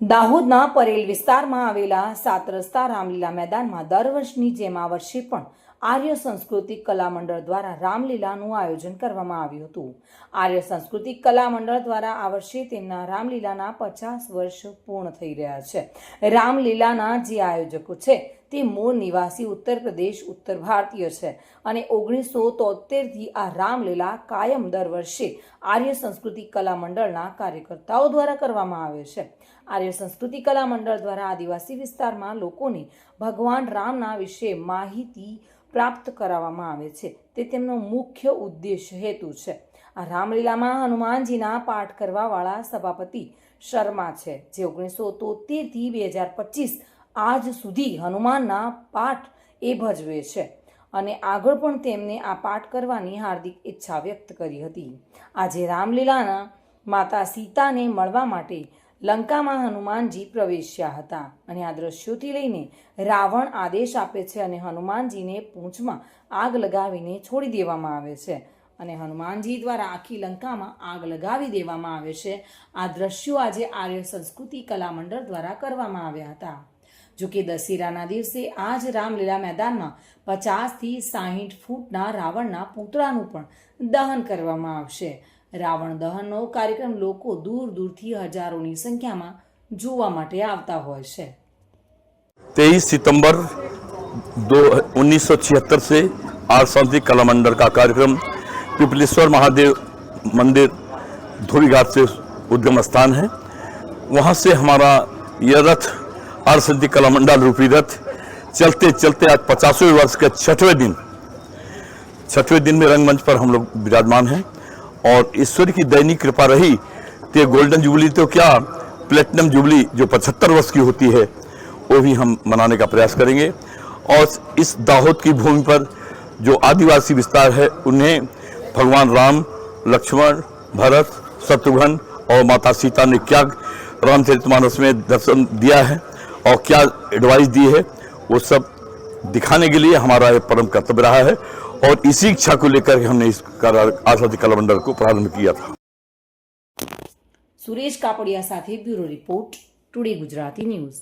દાહોદના પરેલ વિસ્તારમાં આવેલા સાત રસ્તા રામલીલા મેદાનમાં દર વર્ષની જેમ આ વર્ષે પણ આર્ય સંસ્કૃતિક કલા મંડળ દ્વારા રામલીલાનું આયોજન કરવામાં આવ્યું હતું. આર્ય સંસ્કૃતિક કલા મંડળ દ્વારા આ વર્ષે તેમના રામલીલાના પચાસ વર્ષ પૂર્ણ થઈ રહ્યા છે. રામલીલાના જે આયોજકો છે, તે મૂળ નિવાસી ઉત્તર પ્રદેશ, ઉત્તર ભારતીય છે અને ઓગણીસો તોતેરથી આ રામલીલા કાયમ દર વર્ષે આર્ય સંસ્કૃતિ કલા મંડળના કાર્યકર્તાઓ દ્વારા કરવામાં આવે છે. આર્ય સંસ્કૃતિ કલા મંડળ દ્વારા આદિવાસી વિસ્તારમાં લોકોને ભગવાન રામના વિશે માહિતી પ્રાપ્ત કરાવવામાં આવે છે. તે તેમનો મુખ્ય ઉદ્દેશ હેતુ છે. આ રામલીલામાં હનુમાનજીના પાઠ કરવાવાળા સભાપતિ શર્મા છે, જે ઓગણીસો તોતેરથી બે હજાર પચીસ આજ સુધી હનુમાનના પાઠ એ ભજવે છે અને આગળ પણ તેમને આ પાઠ કરવાની હાર્દિક ઈચ્છા વ્યક્ત કરી હતી. આજે રામલીલાના માતા સીતાને મળવા માટે લંકામાં હનુમાનજી પ્રવેશ્યા હતા અને આ દ્રશ્યોથી લઈને રાવણ આદેશ આપે છે અને હનુમાનજીને પૂંછમાં આગ લગાવીને છોડી દેવામાં આવે છે. અને હનુમાનજી દ્વારા આખી લંકામાં આગ લગાવી દેવામાં આવે છે. આ દ્રશ્યો આજે આર્ય સંસ્કૃતિ કલા મંડળ દ્વારા કરવામાં આવ્યા હતા. જો કે દશેરાના દિવસે આ જ રામલીલા મેદાનમાં પચાસથી સાહીઠ ફૂટના રાવણના પૂતળાનું પણ દહન કરવામાં આવશે. રાવણ દહનનો કાર્યક્રમ લોકો દૂર દૂરથી હજારોની સંખ્યામાં જોવા માટે આવતા હોય છે तेईस सितंबर दो उन्नीस से आर्य सांस्कृतिक कला मंडल का कार्यक्रम पिपलेश्वर महादेव मंदिर धोबी घाट से उद्गम स्थान है वहाँ से हमारा यह रथ आर्य सांस्कृतिक कला मंडल रूपी रथ चलते चलते आज पचासवें वर्ष के छठवें दिन छठवें दिन में रंगमंच पर हम लोग विराजमान हैं और ईश्वर की दैनिक कृपा रही कि गोल्डन जुबली तो क्या? प्लेटिनम जुबली जो पचहत्तर वर्ष की होती है, वो भी हम मनाने का प्रयास करेंगे। और इस दाहोद की भूमि पर जो आदिवासी विस्तार है, उन्हें भगवान राम, लक्ष्मण, भरत, शत्रुघ्न और माता सीता ने क्या रामचरितमानस में दर्शन दिया है और क्या एडवाइस दी है, वो सब दिखाने के लिए हमारा परम कर्तव्य रहा है और इसी इच्छा को लेकर हमने इस आज़ादी कला मंडल को प्रारंभ किया था। सुरेश કાપડિયા સાથે bureau report today Gujarati news